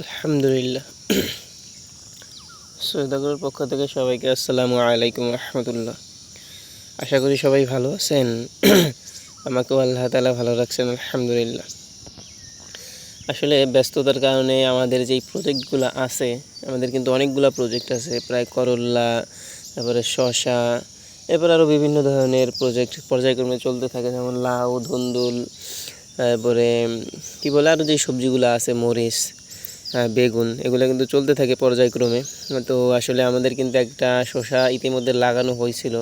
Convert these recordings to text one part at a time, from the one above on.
আলহামদুলিল্লাহ। সৈদাগুলোর পক্ষ থেকে সবাইকে আসসালামু আলাইকুম রহমতুল্লাহ। আশা করি সবাই ভালো আছেন। আমাকেও আল্লাহ তালা ভালো রাখছেন, আলহামদুলিল্লাহ। আসলে ব্যস্ততার কারণে আমাদের যেই প্রজেক্টগুলো আছে, আমাদের কিন্তু অনেকগুলো প্রজেক্ট আছে, প্রায় করল্লা তারপরে শশা, এরপর আরও বিভিন্ন ধরনের প্রজেক্ট পর্যায়ক্রমে চলতে থাকে, যেমন লাউ, ধুন্দুল, তারপরে, কী বলে আরও যে সবজিগুলো আছে, মরিচ বেগুন, এগুলো কিন্তু চলতে থাকে পর্যায়ক্রমে। তো আসলে আমাদের কিন্তু একটা শসা ইতিমধ্যে লাগানো হয়েছিল।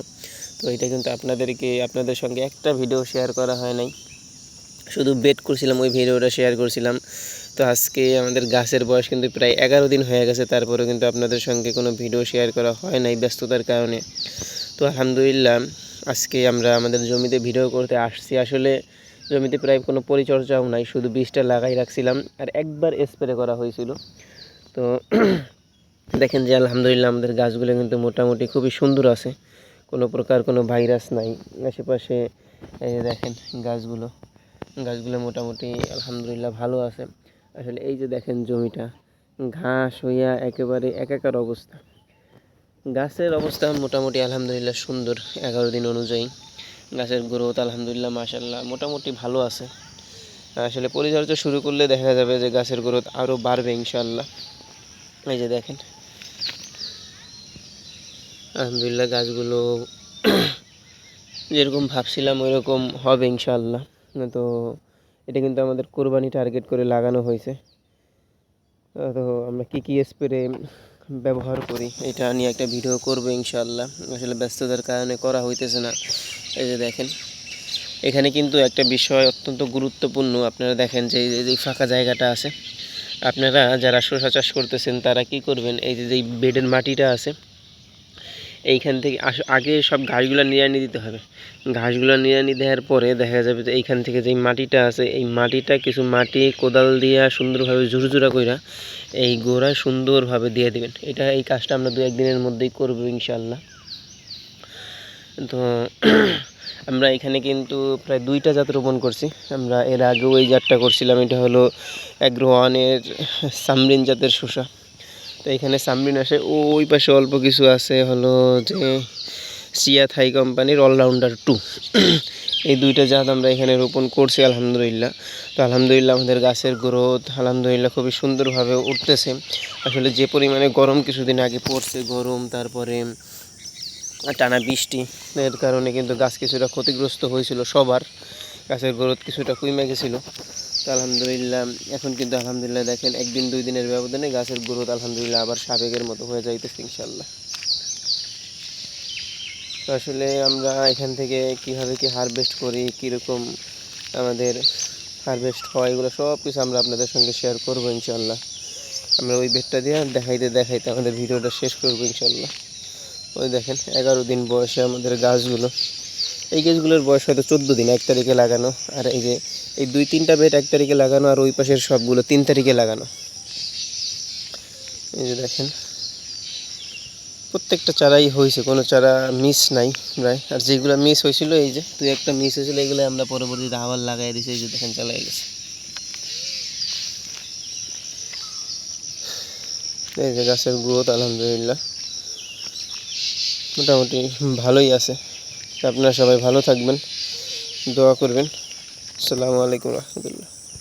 তো এটা কিন্তু আপনাদেরকে, আপনাদের সঙ্গে একটা ভিডিও শেয়ার করা হয় নাই। শুধু বেট করছিলাম, ওই ভিডিওটা শেয়ার করছিলাম। তো আজকে আমাদের গাছের বয়স কিন্তু প্রায় এগারো দিন হয়ে গেছে, তারপরেও কিন্তু আপনাদের সঙ্গে কোনো ভিডিও শেয়ার করা হয় নাই ব্যস্ততার কারণে। তো আলহামদুলিল্লাহ, আজকে আমরা আমাদের জমিতে ভিডিও করতে আসছি। আসলে জমিতে প্রায় কোনো পরিচর্যাও নাই, শুধু বীজটা লাগাই রাখছিলাম আর একবার স্প্রে করা হয়েছিল। তো দেখেন যে আলহামদুলিল্লাহ আমাদের গাছগুলো কিন্তু মোটামুটি খুবই সুন্দর আছে। কোনো প্রকার কোনো ভাইরাস নাই। আশেপাশে, এই যে দেখেন গাছগুলো গাছগুলো মোটামুটি আলহামদুলিল্লাহ ভালো আছে। আসলে এই যে দেখেন জমিটা, ঘাস হইয়া একেবারে একাকার অবস্থা। গাছের অবস্থা মোটামুটি আলহামদুলিল্লাহ সুন্দর, এগারো দিন অনুযায়ী। গাছের গ্রোথ, আলহামদুলিল্লাহ মাসাল্লাহ মোটামুটি ভালো আছে। আসলে পরিচর্যা শুরু করলে দেখা যাবে যে গাছের গ্রোথ আরও বাড়বে ইনশাল্লাহ এই যে দেখেন। আলহামদুলিল্লাহ, গাছগুলো যেরকম ভাবছিলাম ওই রকম হবে ইনশাল্লাহ তো এটা কিন্তু আমাদের কোরবানি টার্গেট করে লাগানো হয়েছে। তো আমরা কী কী স্প্রে ব্যবহার করি। এটা নিয়ে একটা ভিডিও করব ইনশাল্লাহ আসলে ব্যস্ততার কারণে করা হইতেছে না। এই যে দেখেন, এখানে কিন্তু একটা বিষয় অত্যন্ত গুরুত্বপূর্ণ। আপনারা দেখেন যে এই ফাঁকা জায়গাটা আছে। আপনারা যারা শসা চাষ করতেছেন, তারা কি করবেন? এই যে যেই বেডের মাটিটা আছে এইখান থেকে আস- আগে সব ঘাসগুলো নিড়ানি দিতে হবে। ঘাসগুলো নিড়ানি দেওয়ার পরে দেখা যাবে যে এইখান থেকে যেই মাটিটা আছে, এই মাটিটা কিছু মাটি কোদাল দিয়া সুন্দরভাবে ঝুরঝুরা কইরা এই গোড়া সুন্দরভাবে দিয়ে দিবেন। এটা এই কাজটা আমরা দু একদিনের মধ্যেই করব ইনশাল্লাহ তো আমরা এখানে কিন্তু প্রায় দুইটা জাত রোপণ করছি। আমরা এর আগেও এই জাতটা করছিলাম, এটা হলো অ্যাগ্রো ওয়ানের সামরিন জাতের শসা। তো এখানে সামরিন আসে। ওই পাশে অল্প কিছু আছে হলো যে সিয়া থাই কোম্পানির অলরাউন্ডার টু। এই দুইটা জাত আমরা এখানে রোপণ করছি, আলহামদুলিল্লাহ। তো আলহামদুলিল্লাহ আমাদের গাছের গ্রোথ, আলহামদুলিল্লাহ খুবই সুন্দরভাবে উঠতেছে। আসলে যে পরিমাণে গরম কিছুদিন আগে পড়ছে, গরম, তারপরে টানা বৃষ্টি, এর কারণে কিন্তু গাছ কিছুটা ক্ষতিগ্রস্ত হয়েছিল সবার। গাছের গ্রোথ কিছুটা কমে গেছিল। তো আলহামদুলিল্লাহ, এখন কিন্তু আলহামদুলিল্লাহ দেখেন, একদিন দুই দিনের ব্যবধানে গাছের গ্রোথ আলহামদুলিল্লাহ আবার সাবেকের মতো হয়ে যাইতেছে ইনশাল্লাহ তো আসলে আমরা এখান থেকে কীভাবে কি হারভেস্ট করি, কীরকম আমাদের হারভেস্ট হয়, এগুলো সব কিছু আমরা আপনাদের সঙ্গে শেয়ার করব ইনশাল্লাহ আমরা ওই বেডটা দিয়ে দেখাইতে দেখাইতে আমাদের ভিডিওটা শেষ করব ইনশাল্লাহ ওই দেখেন, এগারো দিন বয়সে আমাদের গাছগুলো এই গাছগুলোর বয়স হয়তো চোদ্দ দিন, এক তারিখে লাগানো। আর এই যে, এই দুই, তিনটা বেড এক তারিখে লাগানো আর ওই পাশের সবগুলো তিন তারিখে লাগানো। এই যে দেখেন, প্রত্যেকটা চারাই হয়েছে, কোনো চারা মিস নাই প্রায়। আর যেগুলো মিস হয়েছিল, এই যে তুই একটা মিস হয়েছিল, এগুলো আমরা পরবর্তীতে আবার লাগাই দিয়েছি এই যে দেখেন, চালাই গেছে। এই যে গাছের গ্রোথ আলহামদুলিল্লাহ। মোটামুটি ভালোই আছে। আপনারা সবাই ভালো থাকবেন দোয়া করবেন। আসসালামু আলাইকুম রহমতুল্লাহ।